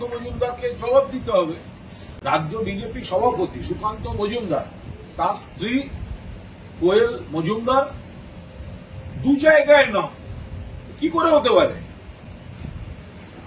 সুকান্ত মজুমদারকে জবাব দিতে হবে। রাজ্য বিজেপি সভাপতি সুকান্ত মজুমদার, তার স্ত্রী কোয়েল মজুমদার দু জায়গায় নাম কি করে হতে পারে?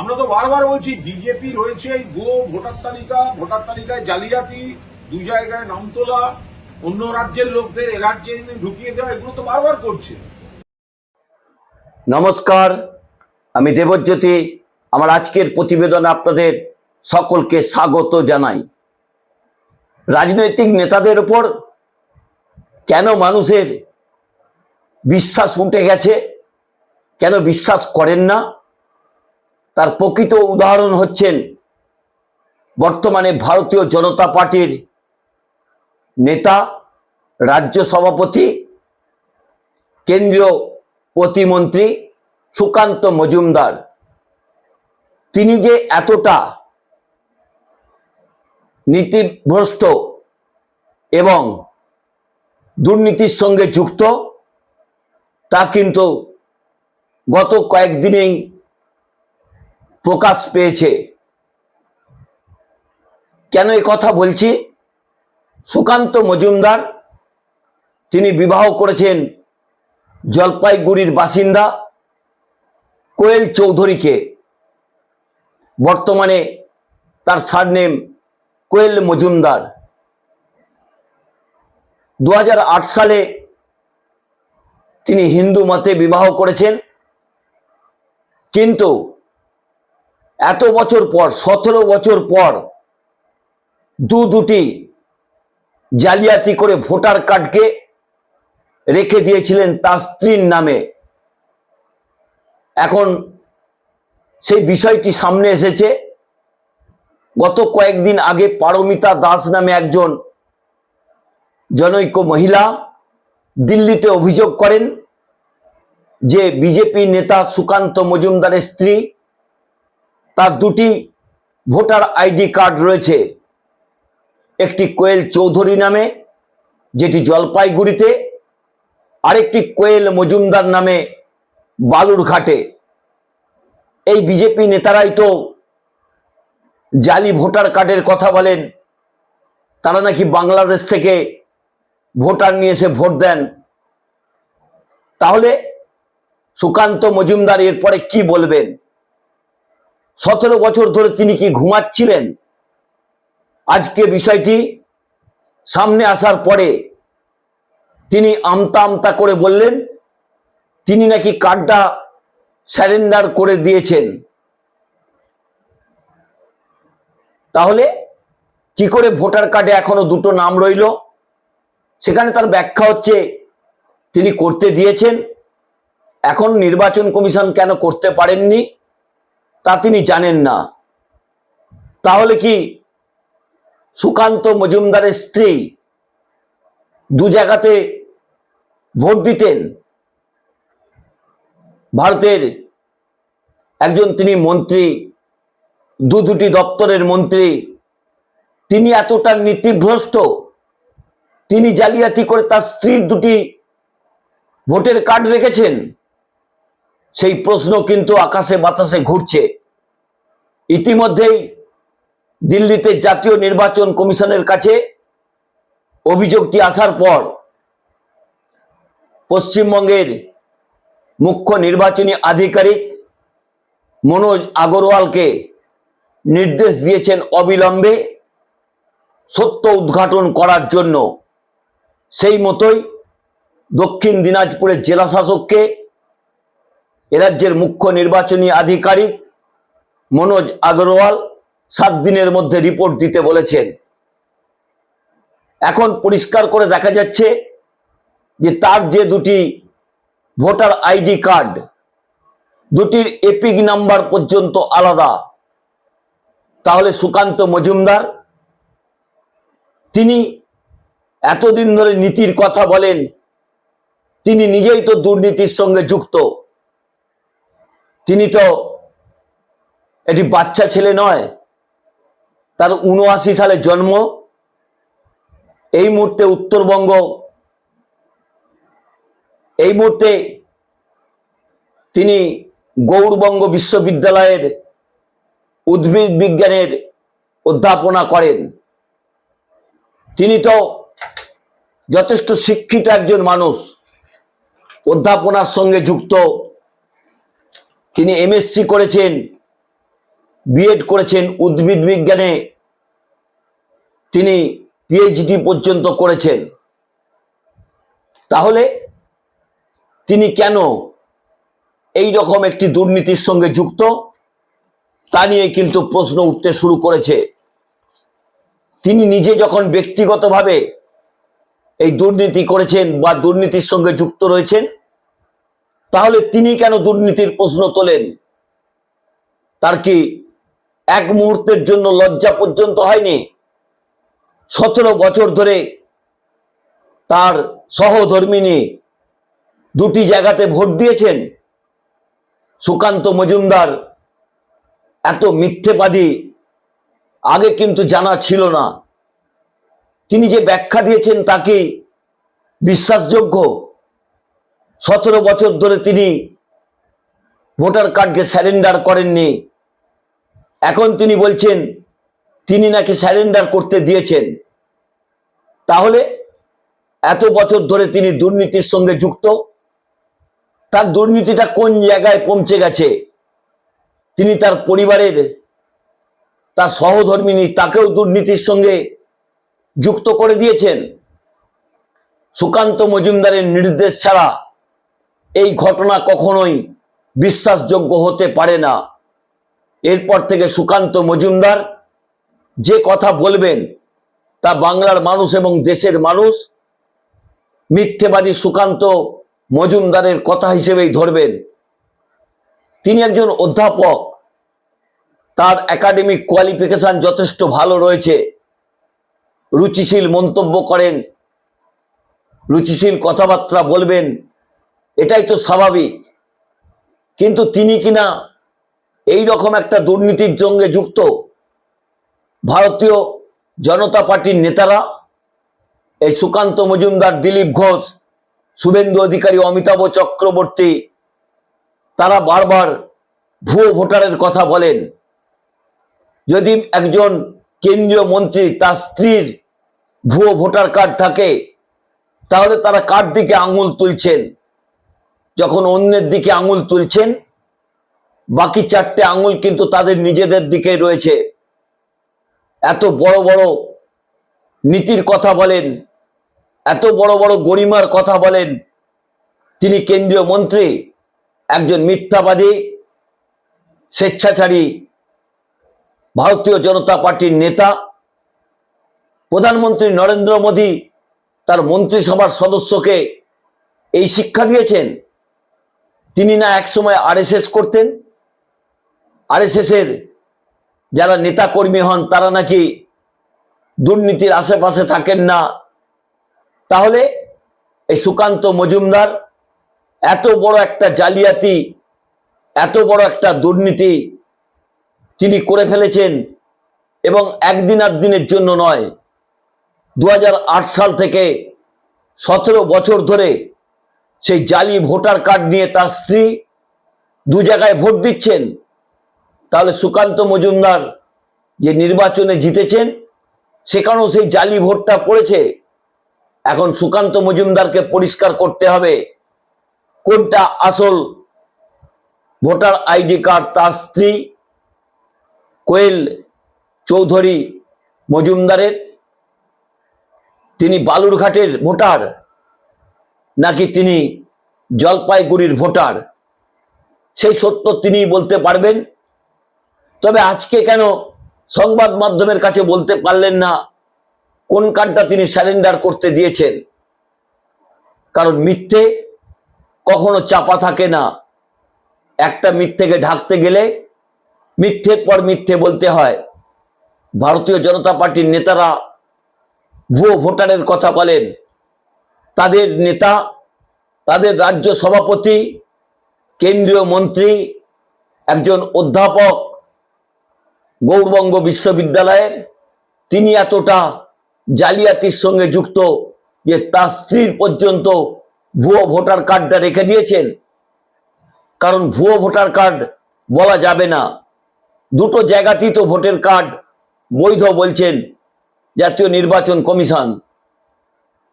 আমরা তো বারবার বলছি, বিজেপি রয়েছে ভুয়ো ভোটার তালিকা, ভোটার তালিকায় জালিয়াতি, দু জায়গায় নাম তোলা অন্য রাজ্যের লোকদের এ রাজ্যে ঢুকিয়ে দেওয়া, এগুলো তো বারবার করছে। নমস্কার, আমি দেবজ্যোতি আমার আজকের প্রতিবেদনে আপনাদের সকলকে স্বাগত জানাই। রাজনৈতিক নেতাদের উপর কেন মানুষের বিশ্বাস উঠে গেছে, কেন বিশ্বাস করেন না? তার প্রকৃত উদাহরণ হচ্ছেন বর্তমানে ভারতীয় জনতা পার্টির নেতা, রাজ্য সভাপতি, কেন্দ্রীয় প্রতিমন্ত্রী সুকান্ত মজুমদার। তিনি যে এতটা নীতিভ্রষ্ট এবং দুর্নীতির সঙ্গে যুক্ত, তা কিন্তু গত কয়েকদিনেই প্রকাশ পেয়েছে। কেন এই কথা বলছি? সুকান্ত মজুমদার, তিনি বিবাহ করেছেন জলপাইগুড়ির বাসিন্দা কোয়েল চৌধুরীকে। বর্তমানে তার সারনেম কোয়েল মজুমদার। দু হাজার আট সালে তিনি হিন্দু মতে বিবাহ করেছেন। কিন্তু এত বছর পর, সতেরো বছর পর দু দুটি জালিয়াতি করে ভোটার কার্ডকে রেখে দিয়েছিলেন তার স্ত্রীর নামে। এখন সেই বিষয়টি সামনে এসেছে। গত কয়েকদিন আগে পারমিতা দাস নামে একজন জনৈক মহিলা দিল্লিতে অভিযোগ করেন যে বিজেপি নেতা সুকান্ত মজুমদারের স্ত্রী, তার দুটি ভোটার আইডি কার্ড রয়েছে। একটি কোয়েল চৌধুরী নামে, যেটি জলপাইগুড়িতে, আরেকটি কোয়েল মজুমদার নামে বালুরঘাটে। এই বিজেপি নেতারাই তো জালি ভোটার কার্ডের কথা বলেন, তারা নাকি বাংলাদেশ থেকে ভোটার নিয়ে এসে ভোট দেন। তাহলে সুকান্ত মজুমদার এরপরে কি বলবেন? সতেরো বছর ধরে তিনি কি ঘুমাচ্ছিলেন? আজকে বিষয়টি সামনে আসার পরে তিনি আমতা আমতা করে বললেন, তিনি নাকি কার্ডটা স্যারেন্ডার করে দিয়েছেন। তাহলে কি করে ভোটার কার্ডে এখনও দুটো নাম রইল? সেখানে তার ব্যাখ্যা হচ্ছে, তিনি করতে দিয়েছেন। এখন নির্বাচন কমিশন কেন করতে পারেননি, তা তিনি জানেন না। তাহলে কি সুকান্ত মজুমদারের স্ত্রী দু জায়গাতে ভোট দিতেন? ভারতের একজন তিনি মন্ত্রী, দু দুটি দপ্তরের মন্ত্রী, তিনি এতটা নীতিভ্রষ্ট, তিনি জালিয়াতি করে তার স্ত্রীর দুটি ভোটের কার্ড রেখেছেন, সেই প্রশ্ন কিন্তু আকাশে বাতাসে ঘুরছে। ইতিমধ্যেই দিল্লিতে জাতীয় নির্বাচন কমিশনের কাছে অভিযোগটি আসার পর পশ্চিমবঙ্গের মুখ্য নির্বাচনী আধিকারিক মনোজ আগরওয়ালকে নির্দেশ দিয়েছেন অবিলম্বে সত্য উদ্ঘাটন করার জন্য। সেই মতোই দক্ষিণ দিনাজপুরের জেলা শাসককে এরাজ্যের মুখ্য নির্বাচনী আধিকারিক মনোজ আগরওয়াল সাত দিনের মধ্যে রিপোর্ট দিতে বলেছেন। এখন পরিষ্কার করে দেখা যাচ্ছে যে তার যে দুটি ভোটার আইডি কার্ড। দুটির এপিক নাম্বার পর্যন্ত আলাদা। তাহলে সুকান্ত মজুমদার, তিনি এতদিন ধরে নীতির কথা বলেন, তিনি নিজেই তো দুর্নীতির সঙ্গে যুক্ত। তিনি তো এটি বাচ্চা ছেলে নয়, তার উনআশি সালে জন্ম। এই মুহূর্তে উত্তরবঙ্গ এই মুহূর্তে তিনি গৌরবঙ্গ বিশ্ববিদ্যালয়ের উদ্ভিদ বিজ্ঞানের অধ্যাপনা করেন। তিনি তো যথেষ্ট শিক্ষিত একজন মানুষ। অধ্যাপনার সঙ্গে যুক্ত। তিনি এমএসসি করেছেন বিএড করেছেন, উদ্ভিদ বিজ্ঞানে তিনি পিএইচডি পর্যন্ত করেছেন। তাহলে তিনি কেন এই রকম একটি দুর্নীতির সঙ্গে যুক্ত? তা নিয়ে কিন্তু প্রশ্ন উঠতে শুরু করেছে। তিনি নিজে যখন ব্যক্তিগতভাবে এই দুর্নীতি করেছেন বা দুর্নীতির সঙ্গে যুক্ত রয়েছেন, তাহলে তিনি কেন দুর্নীতির প্রশ্ন তোলেন? তার কি এক মুহূর্তের জন্য লজ্জা পর্যন্ত হয়নি? সতেরো বছর ধরে তার সহধর্মিনী দুটি জায়গাতে ভোট দিয়েছেন। সুকান্ত মজুমদার এত মিথ্যেবাদী, আগে কিন্তু জানা ছিল না। তিনি যে ব্যাখ্যা দিয়েছেন তাকে বিশ্বাসযোগ্য? সতেরো বছর ধরে তিনি ভোটার কার্ডকে স্যারেন্ডার করেননি। এখন তিনি বলছেন, তিনি নাকি স্যারেন্ডার করতে দিয়েছেন। তাহলে এত বছর ধরে তিনি দুর্নীতির সঙ্গে যুক্ত তার দুর্নীতিটা কোন জায়গায় পৌঁছে গেছে? তিনি তার পরিবারের, তার সহধর্মিনী তাকেও দুর্নীতির সঙ্গে যুক্ত করে দিয়েছেন। সুকান্ত মজুমদারের নির্দেশ ছাড়া এই ঘটনা কখনোই বিশ্বাসযোগ্য হতে পারে না। এরপর থেকে সুকান্ত মজুমদার যে কথা বলবেন তা বাংলার মানুষ এবং দেশের মানুষ, মিথ্যেবাদী সুকান্ত মজুমদারের কথা হিসেবেই ধরবেন। তিনি একজন অধ্যাপক। তার একাডেমিক কোয়ালিফিকেশন যথেষ্ট ভালো রয়েছে। রুচিশীল মন্তব্য করেন। রুচিশীল কথাবার্তা বলবেন। এটাই তো স্বাভাবিক। কিন্তু তিনি কিনা এই রকম একটা দুর্নীতির সঙ্গে যুক্ত। ভারতীয় জনতা পার্টির নেতারা, এই সুকান্ত মজুমদার, দিলীপ ঘোষ শুভেন্দু অধিকারী অমিতাভ চক্রবর্তী, তারা বারবার ভুয়ো ভোটারের কথা বলেন। যদি একজন কেন্দ্রীয় মন্ত্রী তার স্ত্রীর ভুয়ো ভোটার কার্ড থাকে, তাহলে তারা কার দিকে আঙুল তুলছেন? যখন অন্যের দিকে আঙুল তুলছেন, বাকি চারটে আঙুল কিন্তু তাদের নিজেদের দিকে রয়েছে। এত বড় বড় নীতির কথা বলেন এত বড় বড় গরিমার কথা বলেন। তিনি কেন্দ্রীয় মন্ত্রী, একজন মিথ্যাবাদী, স্বেচ্ছাচারী, ভারতীয় জনতা পার্টির নেতা। প্রধানমন্ত্রী নরেন্দ্র মোদী তার মন্ত্রিসভার সদস্যকে এই শিক্ষা দিয়েছেন। তিনি না একসময় আরএসএস করতেন। আরএসএস এর যারা নেতাকর্মী হন, তারা নাকি দুর্নীতির আশেপাশে থাকেন না। তাহলে এই সুকান্ত মজুমদার এত বড় একটা জালিয়াতি, এত বড় একটা দুর্নীতি তিনি করে ফেলেছেন এবং একদিন আর দিনের জন্য নয় দু সাল থেকে সতেরো বছর ধরে সেই জালি ভোটার কার্ড নিয়ে তার স্ত্রী দু জায়গায় ভোট দিচ্ছেন। তাহলে সুকান্ত মজুমদার যে নির্বাচনে জিতেছেন, সেখানেও সেই জালি ভোটটা পড়েছে। এখন সুকান্ত মজুমদারকে পরিষ্কার করতে হবে। কোনটা আসল ভোটার আইডি কার্ড তার স্ত্রী কোয়েল চৌধুরী মজুমদারের? তিনি বালুরঘাটের ভোটার নাকি তিনি জলপাইগুড়ির ভোটার? সেই সত্য তিনি বলতে পারবেন। তবে আজকে কেন সংবাদ মাধ্যমের কাছে বলতে পারলেন না কোন কার্ডটা তিনি স্যারেন্ডার করতে দিয়েছেন? কারণ মিথ্যে কখনো চাপা থাকে না। একটা মিথ্যেকে ঢাকতে গেলে মিথ্যের পর মিথ্যে বলতে হয়। ভারতীয় জনতা পার্টির নেতারা ভুয়ো ভোটারের কথা বলেন। তাদের নেতা, তাদের রাজ্য সভাপতি, কেন্দ্রীয় মন্ত্রী, একজন অধ্যাপক গৌরবঙ্গ বিশ্ববিদ্যালয়ের, তিনি এতটা জালিয়াতির সঙ্গে যুক্ত যে তার স্ত্রীর পর্যন্ত ভুয়ো ভোটার কার্ডটা রেখে দিয়েছেন। কারণ ভুয়ো ভোটার কার্ড বলা যাবে না। দুটো জায়গাতেই তো ভোটের কার্ড বৈধ বলছেন জাতীয় নির্বাচন কমিশন।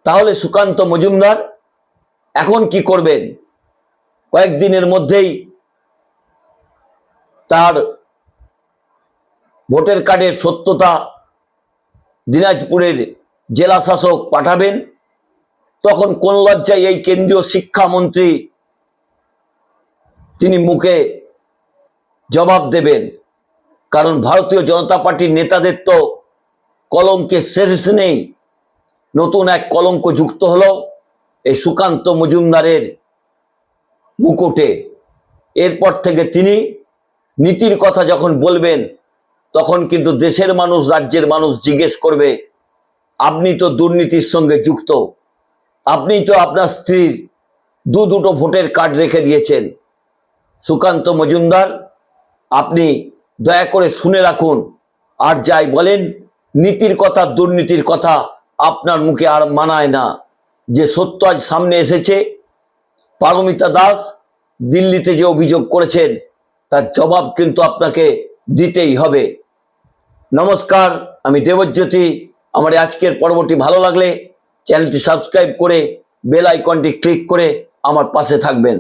তাহলে সুকান্ত মজুমদার এখন কি করবেন? কয়েকদিনের মধ্যেই তার ভোটার কার্ডের সত্যতা দিনাজপুরের জেলা শাসক পাঠাবেন। তখন কোন লজ্জায় এই কেন্দ্রীয় শিক্ষামন্ত্রী তিনি মুখে জবাব দেবেন? কারণ ভারতীয় জনতা পার্টির নেতাদের তো কলঙ্কের শেষ নেই। নতুন এক কলঙ্ক যুক্ত হলো এই সুকান্ত মজুমদারের মুকুটে। এরপর থেকে তিনি নীতির কথা যখন বলবেন তখন কিন্তু দেশের মানুষ, রাজ্যের মানুষ জিজ্ঞেস করবে, আপনি তো দুর্নীতির সঙ্গে যুক্ত, আপনি তো আপনার স্ত্রীর দু দুটো ভোটের কার্ড রেখে দিয়েছেন। সুকান্ত মজুমদার, আপনি দয়া করে শুনে রাখুন, আর যাই বলেন, নীতির কথা, দুর্নীতির কথা আপনার মুখে আর মানায় না। যে সত্য আজ সামনে এসেছে, পারমিতা দাস দিল্লিতে যে অভিযোগ করেছেন, তার জবাব কিন্তু আপনাকে দিতেই হবে। নমস্কার, আমি দেবজ্যোতি। আমার আজকের পর্বটি ভালো লাগলে চ্যানেলটি সাবস্ক্রাইব করে বেল আইকনটি ক্লিক করে আমার পাশে থাকবেন।